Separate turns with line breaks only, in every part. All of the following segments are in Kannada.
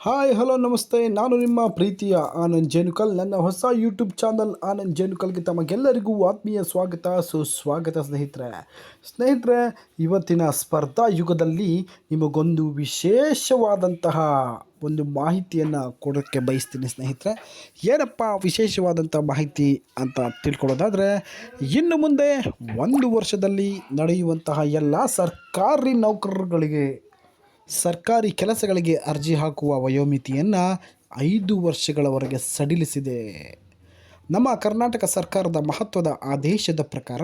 ಹಾಯ್, ಹಲೋ, ನಮಸ್ತೆ. ನಾನು ನಿಮ್ಮ ಪ್ರೀತಿಯ ಆನಂದ್ ಜೇನುಕಲ್. ನನ್ನ ಹೊಸ ಯೂಟ್ಯೂಬ್ ಚಾನಲ್ ಆನಂದ್ ಜೇನುಕಲ್ಗೆ ತಮಗೆಲ್ಲರಿಗೂ ಆತ್ಮೀಯ ಸ್ವಾಗತ. ಸುಸ್ವಾಗತ ಸ್ನೇಹಿತರೆ. ಸ್ನೇಹಿತರೆ, ಇವತ್ತಿನ ಸ್ಪರ್ಧಾ ಯುಗದಲ್ಲಿ ನಿಮಗೊಂದು ವಿಶೇಷವಾದಂತಹ ಒಂದು ಮಾಹಿತಿಯನ್ನು ಕೊಡೋಕ್ಕೆ ಬಯಸ್ತೀನಿ ಸ್ನೇಹಿತರೆ. ಏನಪ್ಪ ವಿಶೇಷವಾದಂಥ ಮಾಹಿತಿ ಅಂತ ತಿಳ್ಕೊಳ್ಳೋದಾದರೆ, ಇನ್ನು ಮುಂದೆ ಒಂದು ವರ್ಷದಲ್ಲಿ ನಡೆಯುವಂತಹ ಎಲ್ಲ ಸರ್ಕಾರಿ ನೌಕರರುಗಳಿಗೆ ಸರ್ಕಾರಿ ಕೆಲಸಗಳಿಗೆ ಅರ್ಜಿ ಹಾಕುವ ವಯೋಮಿತಿಯನ್ನು ಐದು ವರ್ಷಗಳವರೆಗೆ ಸಡಿಲಿಸಿದೆ. ನಮ್ಮ ಕರ್ನಾಟಕ ಸರ್ಕಾರದ ಮಹತ್ವದ ಆದೇಶದ ಪ್ರಕಾರ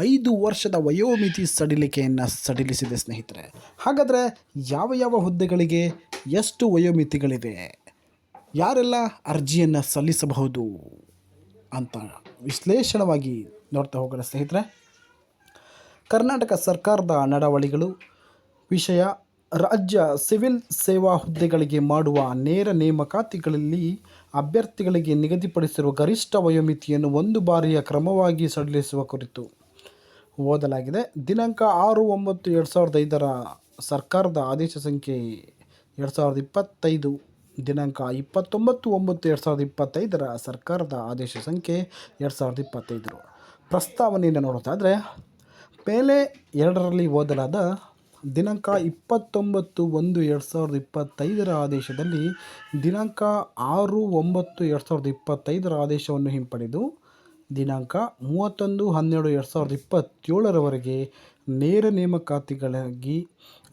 ಐದು ವರ್ಷದ ವಯೋಮಿತಿ ಸಡಿಲಿಕೆಯನ್ನು ಸಡಿಲಿಸಿದೆ ಸ್ನೇಹಿತರೆ. ಹಾಗಾದರೆ ಯಾವ ಯಾವ ಹುದ್ದೆಗಳಿಗೆ ಎಷ್ಟು ವಯೋಮಿತಿಗಳಿವೆ? ಯಾರೆಲ್ಲ ಅರ್ಜಿಯನ್ನು ಸಲ್ಲಿಸಬಹುದು ಅಂತ ವಿಶ್ಲೇಷಣವಾಗಿ ನೋಡ್ತಾ ಹೋಗೋಣ ಸ್ನೇಹಿತರೆ. ಕರ್ನಾಟಕ ಸರ್ಕಾರದ ನಡವಳಿಗಳು, ವಿಷಯ ರಾಜ್ಯ ಸಿವಿಲ್ ಸೇವಾ ಹುದ್ದೆಗಳಿಗೆ ಮಾಡುವ ನೇರ ನೇಮಕಾತಿಗಳಲ್ಲಿ ಅಭ್ಯರ್ಥಿಗಳಿಗೆ ನಿಗದಿಪಡಿಸಿರುವ ಗರಿಷ್ಠ ವಯೋಮಿತಿಯನ್ನು ಒಂದು ಬಾರಿಯ ಕ್ರಮವಾಗಿ ಸಡಿಲಿಸುವ ಕುರಿತು ಓದಲಾಗಿದೆ. ದಿನಾಂಕ ಆರು ಒಂಬತ್ತು ಎರಡು ಸಾವಿರದ ಐದರ ಸರ್ಕಾರದ ಆದೇಶ ಸಂಖ್ಯೆ ಎರಡು ಸಾವಿರದ ಇಪ್ಪತ್ತೈದು, ದಿನಾಂಕ ಇಪ್ಪತ್ತೊಂಬತ್ತು ಒಂಬತ್ತು ಎರಡು ಸಾವಿರದ ಇಪ್ಪತ್ತೈದರ ಸರ್ಕಾರದ ಆದೇಶ ಸಂಖ್ಯೆ ಎರಡು ಸಾವಿರದ ಇಪ್ಪತ್ತೈದರು ಪ್ರಸ್ತಾವನೆಯನ್ನು ನೋಡೋದಾದರೆ ಮೇಲೆ ಎರಡರಲ್ಲಿ ಓದಲಾದ ದಿನಾಂಕ ಇಪ್ಪತ್ತೊಂಬತ್ತು ಒಂದು ಎರಡು ಸಾವಿರದ ಇಪ್ಪತ್ತೈದರ ಆದೇಶದಲ್ಲಿ ದಿನಾಂಕ ಆರು ಒಂಬತ್ತು ಎರಡು ಸಾವಿರದ ಇಪ್ಪತ್ತೈದರ ಆದೇಶವನ್ನು ಹಿಂಪಡೆದು ದಿನಾಂಕ ಮೂವತ್ತೊಂದು ಹನ್ನೆರಡು ಎರಡು ಸಾವಿರದ ಇಪ್ಪತ್ತೇಳರವರೆಗೆ ನೇರ ನೇಮಕಾತಿಗಳಾಗಿ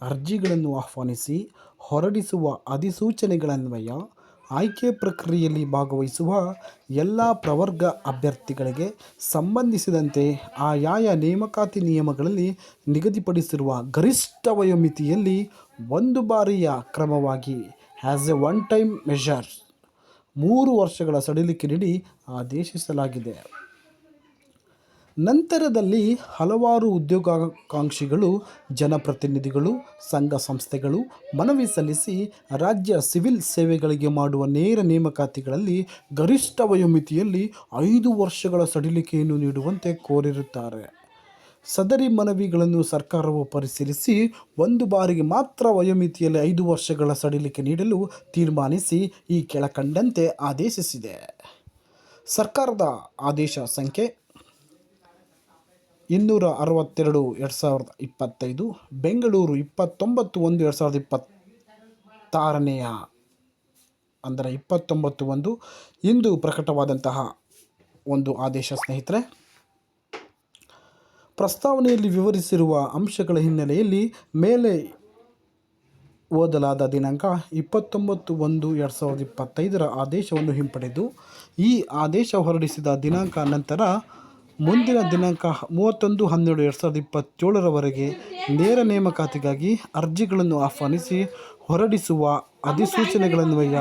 ಅರ್ಜಿಗಳನ್ನು ಆಹ್ವಾನಿಸಿ ಹೊರಡಿಸುವ ಅಧಿಸೂಚನೆಗಳನ್ವಯ ಆಯ್ಕೆ ಪ್ರಕ್ರಿಯೆಯಲ್ಲಿ ಭಾಗವಹಿಸುವ ಎಲ್ಲ ಪ್ರವರ್ಗ ಅಭ್ಯರ್ಥಿಗಳಿಗೆ ಸಂಬಂಧಿಸಿದಂತೆ ಆಯಾಯ ನೇಮಕಾತಿ ನಿಯಮಗಳಲ್ಲಿ ನಿಗದಿಪಡಿಸಿರುವ ಗರಿಷ್ಠ ವಯೋಮಿತಿಯಲ್ಲಿ ಒಂದು ಬಾರಿಯ ಕ್ರಮವಾಗಿ as a one time measure ಮೂರು ವರ್ಷಗಳ ಸಡಿಲಿಕೆ ನೀಡಿ ಆದೇಶಿಸಲಾಗಿದೆ. ನಂತರದಲ್ಲಿ ಹಲವಾರು ಉದ್ಯೋಗಾಕಾಂಕ್ಷಿಗಳು, ಜನಪ್ರತಿನಿಧಿಗಳು, ಸಂಘ ಸಂಸ್ಥೆಗಳು ಮನವಿ ಸಲ್ಲಿಸಿ ರಾಜ್ಯ ಸಿವಿಲ್ ಸೇವೆಗಳಿಗೆ ಮಾಡುವ ನೇರ ನೇಮಕಾತಿಗಳಲ್ಲಿ ಗರಿಷ್ಠ ವಯೋಮಿತಿಯಲ್ಲಿ ಐದು ವರ್ಷಗಳ ಸಡಿಲಿಕೆಯನ್ನು ನೀಡುವಂತೆ ಕೋರಿರುತ್ತಾರೆ. ಸದರಿ ಮನವಿಗಳನ್ನು ಸರ್ಕಾರವು ಪರಿಶೀಲಿಸಿ ಒಂದು ಬಾರಿಗೆ ಮಾತ್ರ ವಯೋಮಿತಿಯಲ್ಲಿ ಐದು ವರ್ಷಗಳ ಸಡಿಲಿಕೆ ನೀಡಲು ತೀರ್ಮಾನಿಸಿ ಈ ಕೆಳಕಂಡಂತೆ ಆದೇಶಿಸಿದೆ. ಸರ್ಕಾರದ ಆದೇಶ ಸಂಖ್ಯೆ ಇನ್ನೂರ ಅರವತ್ತೆರಡು ಎರಡು ಸಾವಿರದ ಇಪ್ಪತ್ತೈದು, ಬೆಂಗಳೂರು ಇಪ್ಪತ್ತೊಂಬತ್ತು ಒಂದು ಎರಡು ಸಾವಿರದ ಇಪ್ಪತ್ತಾರನೆಯ, ಅಂದರೆ ಇಪ್ಪತ್ತೊಂಬತ್ತು ಒಂದು ಇಂದು ಪ್ರಕಟವಾದಂತಹ ಒಂದು ಆದೇಶ ಸ್ನೇಹಿತರೆ. ಪ್ರಸ್ತಾವನೆಯಲ್ಲಿ ವಿವರಿಸಿರುವ ಅಂಶಗಳ ಹಿನ್ನೆಲೆಯಲ್ಲಿ ಮೇಲೆ ಓದಲಾದ ದಿನಾಂಕ ಇಪ್ಪತ್ತೊಂಬತ್ತು ಒಂದು ಎರಡು ಸಾವಿರದ ಇಪ್ಪತ್ತೈದರ ಆದೇಶವನ್ನು ಹಿಂಪಡೆದು ಈ ಆದೇಶ ಹೊರಡಿಸಿದ ದಿನಾಂಕ ನಂತರ ಮುಂದಿನ ದಿನಾಂಕ ಮೂವತ್ತೊಂದು ಹನ್ನೆರಡು ಎರಡು ಸಾವಿರದ ಇಪ್ಪತ್ತೇಳರವರೆಗೆ ನೇರ ನೇಮಕಾತಿಗಾಗಿ ಅರ್ಜಿಗಳನ್ನು ಆಹ್ವಾನಿಸಿ ಹೊರಡಿಸುವ ಅಧಿಸೂಚನೆಗಳನ್ವಯ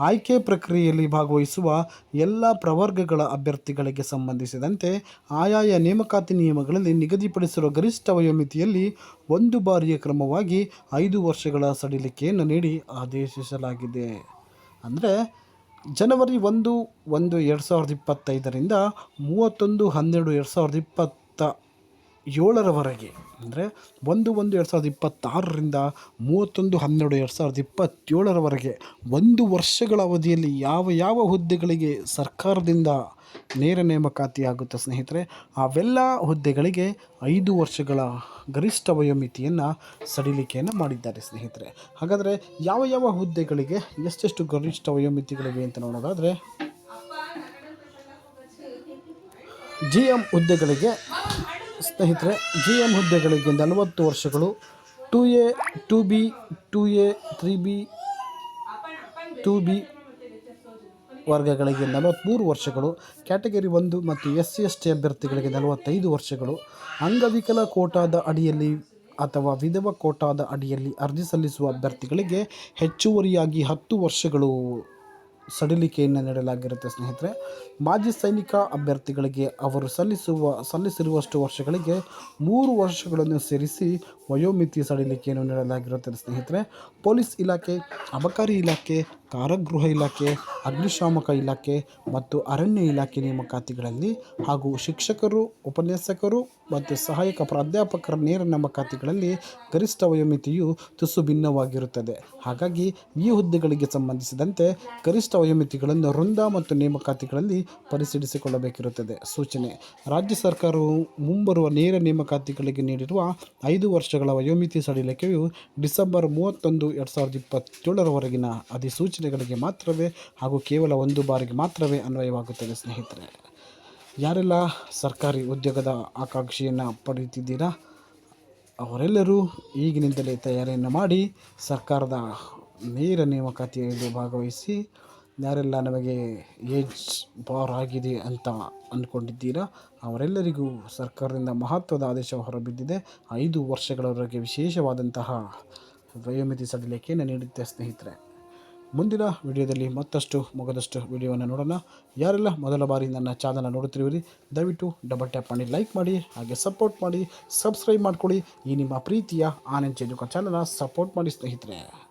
ಆಯ್ಕೆ ಪ್ರಕ್ರಿಯೆಯಲ್ಲಿ ಭಾಗವಹಿಸುವ ಎಲ್ಲ ಪ್ರವರ್ಗಗಳ ಅಭ್ಯರ್ಥಿಗಳಿಗೆ ಸಂಬಂಧಿಸಿದಂತೆ ಆಯಾಯ ನೇಮಕಾತಿ ನಿಯಮಗಳಲ್ಲಿ ನಿಗದಿಪಡಿಸಿರುವ ಗರಿಷ್ಠ ವಯೋಮಿತಿಯಲ್ಲಿ ಒಂದು ಬಾರಿಯ ಕ್ರಮವಾಗಿ ಐದು ವರ್ಷಗಳ ಸಡಿಲಿಕೆಯನ್ನು ನೀಡಿ ಆದೇಶಿಸಲಾಗಿದೆ. ಅಂದರೆ ಜನವರಿ ಒಂದು ಒಂದು ಎರಡು ಸಾವಿರದ ಇಪ್ಪತ್ತೈದರಿಂದ ಮೂವತ್ತೊಂದು ಹನ್ನೆರಡು ಎರಡು ಸಾವಿರದ ಇಪ್ಪತ್ತ ಏಳರವರೆಗೆ ಅಂದರೆ ಒಂದು ಒಂದು ಎರಡು ಸಾವಿರದ ಇಪ್ಪತ್ತಾರರಿಂದ ಮೂವತ್ತೊಂದು ಹನ್ನೆರಡು ಎರಡು ಸಾವಿರದ ಇಪ್ಪತ್ತೇಳರವರೆಗೆ ಒಂದು ವರ್ಷಗಳ ಅವಧಿಯಲ್ಲಿ ಯಾವ ಯಾವ ಹುದ್ದೆಗಳಿಗೆ ಸರ್ಕಾರದಿಂದ ನೇರ ನೇಮಕಾತಿ ಆಗುತ್ತೆ ಸ್ನೇಹಿತರೆ ಅವೆಲ್ಲ ಹುದ್ದೆಗಳಿಗೆ ಐದು ವರ್ಷಗಳ ಗರಿಷ್ಠ ವಯೋಮಿತಿಯನ್ನು ಸಡಿಲಿಕೆಯನ್ನು ಮಾಡಿದ್ದಾರೆ ಸ್ನೇಹಿತರೆ. ಹಾಗಾದರೆ ಯಾವ ಯಾವ ಹುದ್ದೆಗಳಿಗೆ ಎಷ್ಟೆಷ್ಟು ಗರಿಷ್ಠ ವಯೋಮಿತಿಗಳಿವೆ ಅಂತ ನೋಡೋದಾದರೆ ಜಿ ಎಂ ಹುದ್ದೆಗಳಿಗೆ ಸ್ನೇಹಿತರೆ ಜಿ ಎಂ ಹುದ್ದೆಗಳಿಗೆ ನಲವತ್ತು ವರ್ಷಗಳು. Two A, two B, two A, three B, two B ವರ್ಗಗಳಿಗೆ ನಲವತ್ತ್ಮೂರು ವರ್ಷಗಳು. ಕ್ಯಾಟಗರಿ ಒಂದು ಮತ್ತು ಎಸ್ ಸಿ ಎಸ್ ಟಿ ಅಭ್ಯರ್ಥಿಗಳಿಗೆ ನಲವತ್ತೈದು ವರ್ಷಗಳು. ಅಂಗವಿಕಲ ಕೋಟಾದ ಅಡಿಯಲ್ಲಿ ಅಥವಾ ವಿಧವ ಕೋಟಾದ ಅಡಿಯಲ್ಲಿ ಅರ್ಜಿ ಸಲ್ಲಿಸುವ ಅಭ್ಯರ್ಥಿಗಳಿಗೆ ಹೆಚ್ಚುವರಿಯಾಗಿ ಹತ್ತು ವರ್ಷಗಳು. ಸಡಿಲಿಕೆಯನ್ನು ನೀಡಲಾಗಿರುತ್ತೆ ಸ್ನೇಹಿತರೆ. ಮಾಜಿ ಸೈನಿಕ ಅಭ್ಯರ್ಥಿಗಳಿಗೆ ಅವರು ಸಲ್ಲಿಸುವ, ಸಲ್ಲಿಸಿರುವಷ್ಟು ವರ್ಷಗಳಿಗೆ ಮೂರು ವರ್ಷಗಳನ್ನು ಸೇರಿಸಿ ವಯೋಮಿತಿ ಸಡಿಲಿಕೆಯನ್ನು ನೀಡಲಾಗಿರುತ್ತದೆ ಸ್ನೇಹಿತರೆ. ಪೊಲೀಸ್ ಇಲಾಖೆ, ಅಬಕಾರಿ ಇಲಾಖೆ, ಕಾರಾಗೃಹ ಇಲಾಖೆ, ಅಗ್ನಿಶಾಮಕ ಇಲಾಖೆ ಮತ್ತು ಅರಣ್ಯ ಇಲಾಖೆ ನೇಮಕಾತಿಗಳಲ್ಲಿ ಹಾಗೂ ಶಿಕ್ಷಕರು, ಉಪನ್ಯಾಸಕರು ಮತ್ತು ಸಹಾಯಕ ಪ್ರಾಧ್ಯಾಪಕರ ನೇರ ನೇಮಕಾತಿಗಳಲ್ಲಿ ಗರಿಷ್ಠ ವಯೋಮಿತಿಯು ತುಸು ಭಿನ್ನವಾಗಿರುತ್ತದೆ. ಹಾಗಾಗಿ ಈ ಹುದ್ದೆಗಳಿಗೆ ಸಂಬಂಧಿಸಿದಂತೆ ಗರಿಷ್ಠ ವಯೋಮಿತಿಗಳನ್ನು ವೃಂದ ಮತ್ತು ನೇಮಕಾತಿಗಳಲ್ಲಿ ಪರಿಶೀಲಿಸಿಕೊಳ್ಳಬೇಕಿರುತ್ತದೆ. ಸೂಚನೆ, ರಾಜ್ಯ ಸರ್ಕಾರವು ಮುಂಬರುವ ನೇರ ನೇಮಕಾತಿಗಳಿಗೆ ನೀಡಿರುವ ಐದು ವರ್ಷಗಳ ವಯೋಮಿತಿ ಸಡಿಲಿಕೆಯು ಡಿಸೆಂಬರ್ ಮೂವತ್ತೊಂದು, ಎರಡು ಸಾವಿರದ ಇಪ್ಪತ್ತೇಳರವರೆಗಿನ ಅಧಿಸೂಚನೆಗಳಿಗೆ ಮಾತ್ರವೇ ಹಾಗೂ ಕೇವಲ ಒಂದು ಬಾರಿಗೆ ಮಾತ್ರವೇ ಅನ್ವಯವಾಗುತ್ತದೆ, ಸ್ನೇಹಿತರೆ. ಯಾರೆಲ್ಲ ಸರ್ಕಾರಿ ಉದ್ಯೋಗದ ಆಕಾಂಕ್ಷೆಯನ್ನು ಪಡೆಯುತ್ತಿದ್ದೀರಾ, ಅವರೆಲ್ಲರೂ ಈಗಿನಿಂದಲೇ ತಯಾರಿಯನ್ನು ಮಾಡಿ ಸರ್ಕಾರದ ನೇರ ನೇಮಕಾತಿಯಲ್ಲಿ ಭಾಗವಹಿಸಿ ಯಾರೆಲ್ಲ ನಮಗೆ ಏಜ್ ಬಾರ್ ಆಗಿದೆ ಅಂತ ಅಂದ್ಕೊಂಡಿದ್ದೀರಾ, ಅವರೆಲ್ಲರಿಗೂ ಸರ್ಕಾರದಿಂದ ಮಹತ್ವದ ಆದೇಶ ಹೊರಬಿದ್ದಿದೆ. ಐದು ವರ್ಷಗಳವರೆಗೆ ವಿಶೇಷವಾದಂತಹ ವಯೋಮಿತಿ ಸಡಿಲಿಕೆಯನ್ನು ನೀಡುತ್ತೆ ಸ್ನೇಹಿತರೆ. ಮುಂದಿನ ವಿಡಿಯೋದಲ್ಲಿ ಮತ್ತಷ್ಟು ಮುಗದಷ್ಟು ವಿಡಿಯೋವನ್ನು ನೋಡೋಣ. ಯಾರೆಲ್ಲ ಮೊದಲ ಬಾರಿ ನನ್ನ ಚಾನಲ್ ನೋಡುತ್ತಿರುವಿರಿ, ದಯವಿಟ್ಟು ಡಬಲ್ ಟ್ಯಾಪ್ ಮಾಡಿ ಲೈಕ್ ಮಾಡಿ, ಹಾಗೆ ಸಪೋರ್ಟ್ ಮಾಡಿ ಸಬ್ಸ್ಕ್ರೈಬ್ ಮಾಡಿಕೊಳ್ಳಿ. ಈ ನಿಮ್ಮ ಪ್ರೀತಿಯ ಆನಂದ್ ಚೇಜುಕ ಚಾನಲ್ನ ಸಪೋರ್ಟ್ ಮಾಡಿ ಸ್ನೇಹಿತರೆ.